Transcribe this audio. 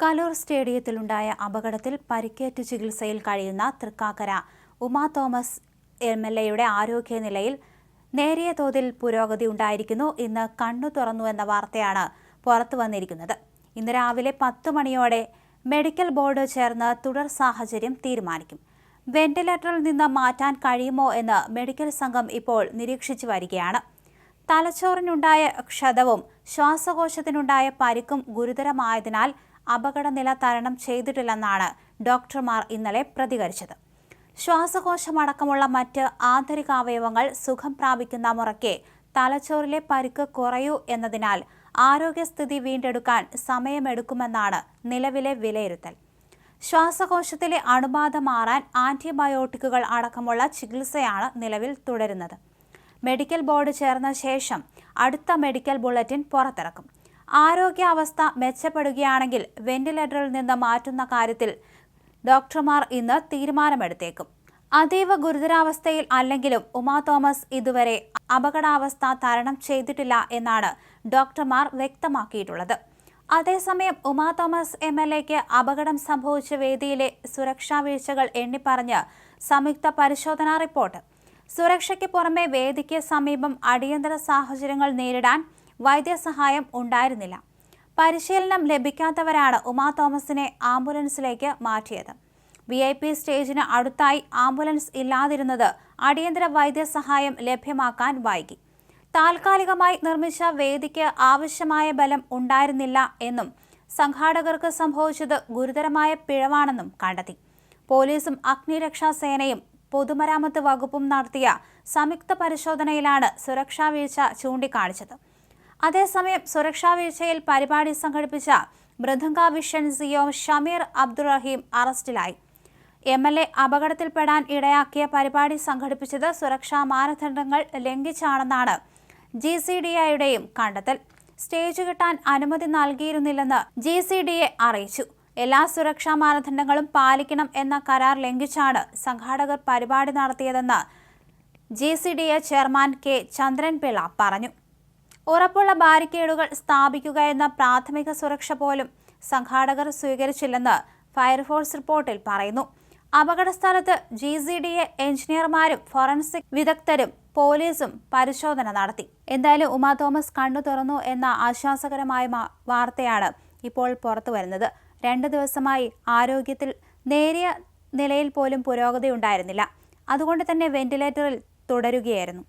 കലൂർ സ്റ്റേഡിയത്തിലുണ്ടായ അപകടത്തിൽ പരിക്കേറ്റ് ചികിത്സയിൽ കഴിയുന്ന തൃക്കാക്കര ഉമാ തോമസ് എം എൽ എയുടെ ആരോഗ്യനിലയിൽ നേരിയ തോതിൽ പുരോഗതി ഉണ്ടായിരിക്കുന്നു. ഇന്ന് കണ്ണു തുറന്നു എന്ന വാർത്തയാണ് പുറത്തു വന്നിരിക്കുന്നത്. ഇന്ന് രാവിലെ പത്ത് മണിയോടെ മെഡിക്കൽ ബോർഡ് ചേർന്ന് തുടർ സാഹചര്യം തീരുമാനിക്കും. വെന്റിലേറ്ററിൽ നിന്ന് മാറ്റാൻ കഴിയുമോ എന്ന് മെഡിക്കൽ സംഘം ഇപ്പോൾ നിരീക്ഷിച്ചു വരികയാണ്. തലച്ചോറിനുണ്ടായ ക്ഷതവും ശ്വാസകോശത്തിനുണ്ടായ പരിക്കും ഗുരുതരമായതിനാൽ അപകടനില തരണം ചെയ്തിട്ടില്ലെന്നാണ് ഡോക്ടർമാർ ഇന്നലെ പ്രതികരിച്ചത്. ശ്വാസകോശമടക്കമുള്ള മറ്റ് ആന്തരികാവയവങ്ങൾ സുഖം പ്രാപിക്കുന്ന മുറയ്ക്ക് തലച്ചോറിലെ പരിക്ക് കുറയൂ എന്നതിനാൽ ആരോഗ്യസ്ഥിതി വീണ്ടെടുക്കാൻ സമയമെടുക്കുമെന്നാണ് നിലവിലെ വിലയിരുത്തൽ. ശ്വാസകോശത്തിലെ അണുബാധ മാറാൻ ആന്റിബയോട്ടിക്കുകൾ അടക്കമുള്ള ചികിത്സയാണ് നിലവിൽ തുടരുന്നത്. മെഡിക്കൽ ബോർഡ് ചേർന്ന ശേഷം അടുത്ത മെഡിക്കൽ ബുള്ളറ്റിൻ പുറത്തിറക്കും. ആരോഗ്യാവസ്ഥ മെച്ചപ്പെടുകയാണെങ്കിൽ വെന്റിലേറ്ററിൽ നിന്ന് മാറ്റുന്ന കാര്യത്തിൽ ഡോക്ടർമാർ ഇന്ന് തീരുമാനമെടുത്തേക്കും. അതീവ ഗുരുതരാവസ്ഥയിൽ അല്ലെങ്കിലും ഉമാ തോമസ് ഇതുവരെ അപകടാവസ്ഥ തരണം ചെയ്തിട്ടില്ല എന്നാണ് ഡോക്ടർമാർ വ്യക്തമാക്കിയിട്ടുള്ളത്. അതേസമയം ഉമാ തോമസ് എം എൽ എക്ക് അപകടം സംഭവിച്ച വേദിയിലെ സുരക്ഷാ വീഴ്ചകൾ എണ്ണിപ്പറഞ്ഞ് സംയുക്ത പരിശോധനാ റിപ്പോർട്ട്. സുരക്ഷയ്ക്ക് പുറമെ വേദിക്ക് സമീപം അടിയന്തര സാഹചര്യങ്ങൾ നേരിടാൻ വൈദ്യസഹായം ഉണ്ടായിരുന്നില്ല. പരിശീലനം ലഭിക്കാത്തവരാണ് ഉമാ തോമസിനെ ആംബുലൻസിലേക്ക് മാറ്റിയത്. വി ഐ പി സ്റ്റേജിന് അടുത്തായി ആംബുലൻസ് ഇല്ലാതിരുന്നത് അടിയന്തര വൈദ്യസഹായം ലഭ്യമാക്കാൻ വൈകി. താൽക്കാലികമായി നിർമ്മിച്ച വേദിക്ക് ആവശ്യമായ ബലം ഉണ്ടായിരുന്നില്ല എന്നും സംഘാടകർക്ക് സംഭവിച്ചത് ഗുരുതരമായ പിഴവാണെന്നും കണ്ടെത്തി. പോലീസും അഗ്നിരക്ഷാ സേനയും പൊതുമരാമത്ത് വകുപ്പും നടത്തിയ സംയുക്ത പരിശോധനയിലാണ് സുരക്ഷാ വീഴ്ച ചൂണ്ടിക്കാണിച്ചത്. അതേസമയം സുരക്ഷാ വീഴ്ചയിൽ പരിപാടി സംഘടിപ്പിച്ച മൃദംഗ വിഷൻ സിഒ ഷമീർ അബ്ദുറഹീം അറസ്റ്റിലായി. എം എൽ എ അപകടത്തിൽപ്പെടാൻ ഇടയാക്കിയ പരിപാടി സംഘടിപ്പിച്ചത് സുരക്ഷാ മാനദണ്ഡങ്ങൾ ലംഘിച്ചാണെന്നാണ് ജി സി ഡി ഐയുടെയും കണ്ടെത്തൽ. സ്റ്റേജ് കിട്ടാൻ അനുമതി നൽകിയിരുന്നില്ലെന്ന് ജി സി ഡി എ അറിയിച്ചു. എല്ലാ സുരക്ഷാ മാനദണ്ഡങ്ങളും പാലിക്കണം എന്ന കരാർ ലംഘിച്ചാണ് സംഘാടകർ പരിപാടി നടത്തിയതെന്ന് G C D A chairman K Chandranpillai പറഞ്ഞു. ഉറപ്പുള്ള ബാരിക്കേഡുകൾ സ്ഥാപിക്കുക എന്ന പ്രാഥമിക സുരക്ഷ പോലും സംഘാടകർ സ്വീകരിച്ചില്ലെന്ന് ഫയർഫോഴ്സ് റിപ്പോർട്ടിൽ പറയുന്നു. അപകടസ്ഥലത്ത് ജി സി ഡി എ എഞ്ചിനീയർമാരും ഫോറൻസിക് വിദഗ്ധരും പോലീസും പരിശോധന നടത്തി. എന്തായാലും ഉമാ തോമസ് കണ്ണു തുറന്നു എന്ന ആശ്വാസകരമായ വാർത്തയാണ് ഇപ്പോൾ പുറത്തു വരുന്നത്. രണ്ട് ദിവസമായി ആരോഗ്യത്തിൽ നേരിയ നിലയിൽ പോലും പുരോഗതി ഉണ്ടായിരുന്നില്ല. അതുകൊണ്ട് തന്നെ വെന്റിലേറ്ററിൽ തുടരുകയായിരുന്നു.